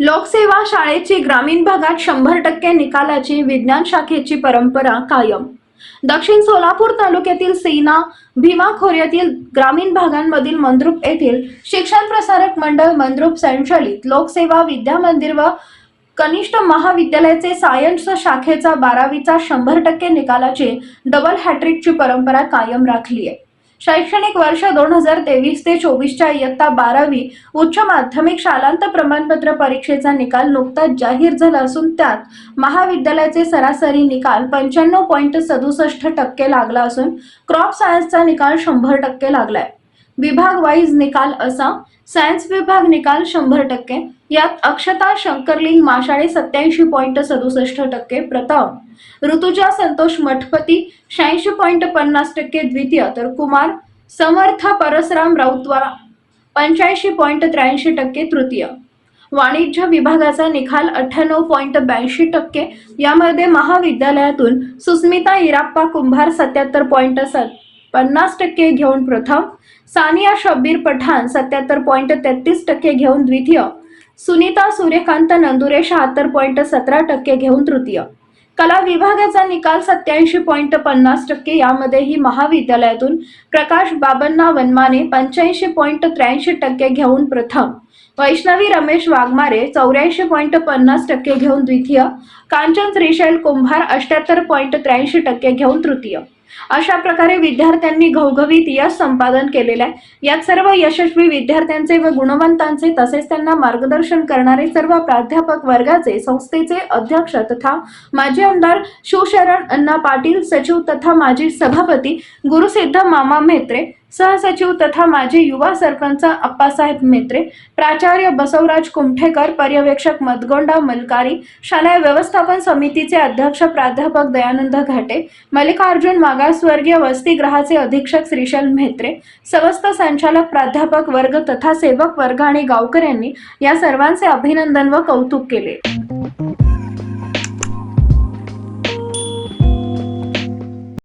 लोकसेवा शाळेची ग्रामीण भागात शंभर टक्के निकालाची विज्ञान शाखेची परंपरा कायम. दक्षिण सोलापूर तालुक्यातील सेना भीमा खोऱ्यातील ग्रामीण भागांमधील मंद्रुप येथील शिक्षण प्रसारक मंडळ मंद्रुप संचलित लोकसेवा विद्या मंदिर व कनिष्ठ महाविद्यालयाचे सायन्स शाखेचा बारावीचा शंभर टक्के निकालाची डबल हॅट्रिकची परंपरा कायम राखली आहे. शैक्षणिक वर्ष दोन हजार तेवीस ते चोवीसच्या इयत्ता बारावी उच्च माध्यमिक शालांत प्रमाणपत्र परीक्षेचा निकाल नुकताच जाहीर झाला असून त्यात महाविद्यालयाचे सरासरी निकाल पंच्याण्णव पॉईंट सदुसष्ट टक्के लागला असून क्रॉप सायन्सचा निकाल शंभर टक्के लागलाय. विभाग वाईज निकाल असा. सायन्स विभाग निकाल शंभर टक्के. यात अक्षता शंकरलिंग माशाळे सत्याऐंशी पॉईंट सदुसष्ट टक्के प्रथम ऋतुजा संतोष मठपती शहाऐंशी पॉईंट पन्नास टक्के द्वितीय तर कुमार. समर्थ परसराम राऊतवार पंच्याऐंशी पॉईंट त्र्याऐंशी टक्के तृतीय. वाणिज्य विभागाचा निकाल अठ्ठ्याण्णव पॉईंट ब्याऐंशी टक्के. यामध्ये महाविद्यालयातून सुस्मिता इराप्पा कुंभार सत्याहत्तर पॉईंट पन्नास टक्के घेऊन प्रथम सानिया शब्बीर पठाण सत्याहत्तर पॉईंट तेहतीस टक्के घेऊन द्वितीय सुनीता सूर्यकांत नंदुरे शहात्तर पॉईंट सतरा टक्के घेऊन तृतीय. कला विभागाचा निकाल सत्याऐंशी पॉईंट पन्नास टक्के यामध्येही महाविद्यालयातून प्रकाश बाबन्ना वनमाने पंच्याऐंशी पॉईंट त्र्याऐंशी टक्के घेऊन प्रथम वैष्णवी रमेश वाघमारे चौऱ्याऐंशी पॉईंट पन्नास टक्के घेऊन द्वितीय कांचन श्रीशैल कुंभार अष्ट्याहत्तर पॉईंट त्र्याऐंशी टक्के घेऊन तृतीय. अशा प्रकारे विद्यार्थ्यांनी घवघवीत यश संपादन केलेलं आहे. यात सर्व यशस्वी विद्यार्थ्यांचे व गुणवंतांचे तसेच त्यांना मार्गदर्शन करणारे सर्व प्राध्यापक वर्गाचे संस्थेचे अध्यक्ष तथा माजी आमदार शिवशरण अण्णा पाटील सचिव तथा माजी सभापती गुरुसिद्ध मामा म्हेत्रे सहसचिव तथा माजी युवा सरपंच अप्पासाहेब मेत्रे प्राचार्य बसवराज कुमठेकर पर्यवेक्षक मदगोंडा मलकारी शालेय व्यवस्थापन समितीचे अध्यक्ष प्राध्यापक दयानंद घाटे मल्लिकार्जुन मागासवर्गीय वसतिग्रहाचे अधीक्षक श्रीशैल मेत्रे समस्त संचालक प्राध्यापक वर्ग तथा सेवक वर्ग आणि गावकऱ्यांनी या सर्वांचे अभिनंदन व कौतुक केले.